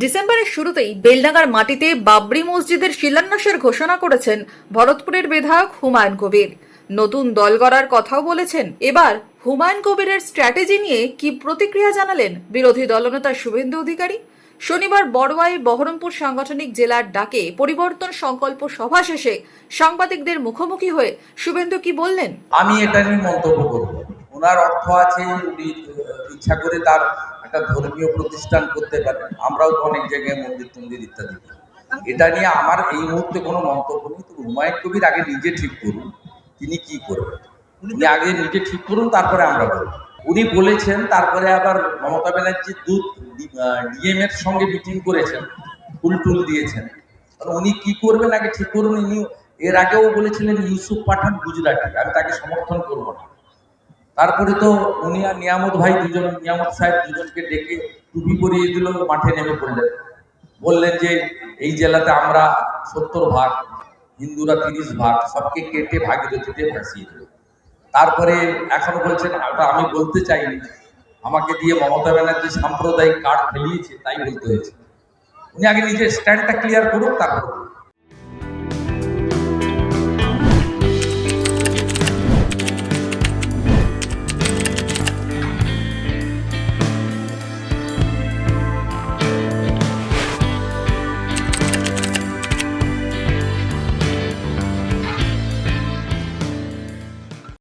ডিসেম্বরের শুরুতেই বেলডাঙ্গার মাটিতে বাবরি মসজিদের শিলান্যাসের ঘোষণা করেছেন ভরতপুরের বিধায়ক হুমায়ুন কবির। নতুন দল গড়ার কথাও বলেছেন। এবার হুমায়ুন কবিরের স্ট্র্যাটেজি নিয়ে কি প্রতিক্রিয়া জানালেন বিরোধী দলনেতা শুভেন্দু অধিকারী? শনিবার বড়োয়াই বহরমপুর সাংগঠনিক জেলার ডাকে পরিবর্তন সংকল্প সভা শেষে সাংবাদিকদের মুখোমুখি হয়ে শুভেন্দু কি বললেন? আমি এটা নিয়ে মন্তব্য করব। ওনার অর্থ আছে উনি ইচ্ছা করে তার একটা ধর্মীয় প্রতিষ্ঠান করতে পারেন। আমরাও তো অনেক জায়গায় মন্দির টন্দির ইত্যাদি এটা নিয়ে আমার এই মুহূর্তে কোনো মন্তব্য নেই। তো হুমায়ুন কবির আগে নিজে ঠিক করুন, তিনি কি করবেন? উনি আগে নিজে ঠিক করুন, তারপরে আমরা বলব। উনি বলেছেন, তারপরে আবার মমতা ব্যানার্জি দূত ডিএম এর সঙ্গে মিটিং করেছেন, ফুল টুল দিয়েছেন। উনি কি করবেন আগে ঠিক করুন ইনি এর আগেও বলেছিলেন, ইউসুফ পাঠান গুজরাটি। আমি তাকে সমর্থন করব না। তারপরে তো উনি আর নিয়ামত ভাই দুজন, নিয়ামত সাহেব দুজনকে ডেকে টুপি পরিয়ে দিল, মাঠে নেমে পড়লেন। বললেন যে, এই জেলাতে আমরা সত্তর ভাগ, হিন্দুরা তিরিশ ভাগ, সবকে কেটে ভাগীরথীতে ভাসিয়ে দেবে তারপরে এখন বলছেন, ওটা আমি বলতে চাইনি। আমাকে দিয়ে মমতা ব্যানার্জি সাম্প্রদায়িক কার্ড ফেলিয়েছে, তাই বলতে হয়েছে। উনি আগে নিজের স্ট্যান্ডটা ক্লিয়ার করুক, তারপর।